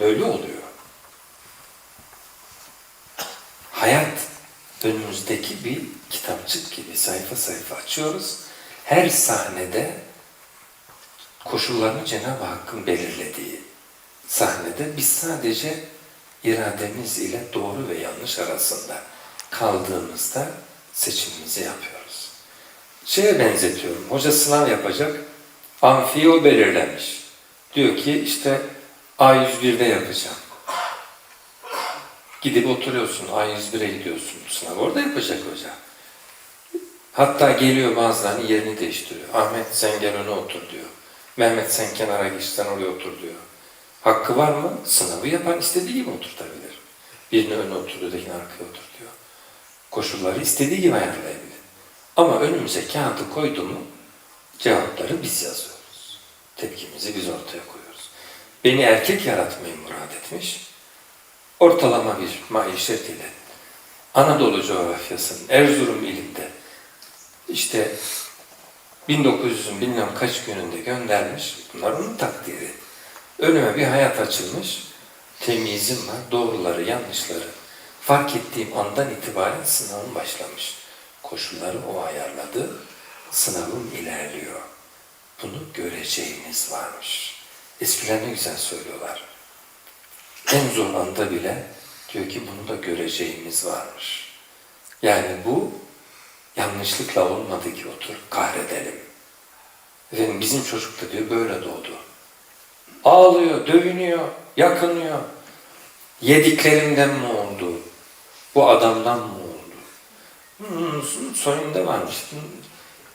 Böyle oluyor. Hayat önümüzdeki bir kitapçık gibi sayfa sayfa açıyoruz. Her sahnede koşullarını Cenab-ı Hakk'ın belirlediği sahnede biz sadece irademiz ile doğru ve yanlış arasında kaldığımızda seçimimizi yapıyoruz. Şeye benzetiyorum. Hoca sınav yapacak. Amfiyi o belirlemiş. Diyor ki işte A101'de yapacağım. Gidip oturuyorsun, A101'e gidiyorsun. Sınav orada yapacak hoca. Hatta geliyor bazılarının yerini değiştiriyor. Ahmet sen gel öne otur diyor. Mehmet sen kenara geç sen oraya otur diyor. Hakkı var mı? Sınavı yapan istediği gibi oturtabilir. Birini öne otur, ötekini arkaya otur diyor. Koşulları istediği gibi ayarlayabilir. Ama önümüze kağıdı koydu mu cevapları biz yazıyoruz. Tepkimizi biz ortaya koyuyoruz. Beni erkek yaratmayı murad etmiş. Ortalama bir maişet ile Anadolu coğrafyasının Erzurum ilinde işte 1900'ün bilmem kaç gününde göndermiş. Bunlar onun takdiri. Önüme bir hayat açılmış. Temyizim var. Doğruları, yanlışları fark ettiğim andan itibaren sınavım başlamış. Koşulları o ayarladı. Sınavım ilerliyor. Bunu göreceğiniz varmış. Eskiler ne güzel söylüyorlar. En zor anda bile diyor ki bunu da göreceğimiz varmış. Yani bu yanlışlıkla olmadı ki otur kahredelim. Efendim bizim çocuk da diyor böyle doğdu. Ağlıyor, dövünüyor, yakınıyor. Yediklerimden mi oldu? Bu adamdan mı oldu? Hmm, soyunda varmış.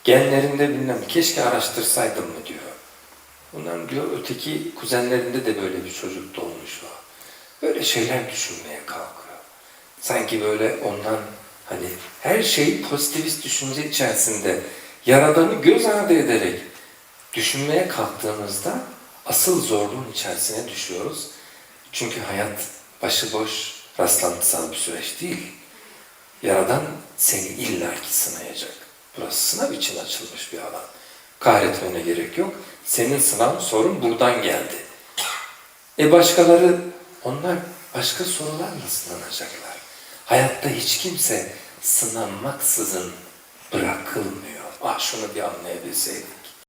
Genlerinde bilmem keşke araştırsaydım mı diyor. Bundan diyor öteki kuzenlerinde de böyle bir çocuk doğmuş o. Böyle şeyler düşünmeye kalkıyor. Sanki böyle ondan hani her şeyi pozitivist düşünce içerisinde yaradanı göz ardı ederek düşünmeye kalktığımızda asıl zorluğun içerisine düşüyoruz. Çünkü hayat başıboş, rastlantısal bir süreç değil. Yaradan seni illaki sınayacak. Burası sınav için açılmış bir alan. Kahretmene gerek yok. Senin sınav sorun buradan geldi. E başkaları, onlar başka sorularla sınanacaklar. Hayatta hiç kimse sınanmaksızın bırakılmıyor. Ah şunu bir anlayabilseydim.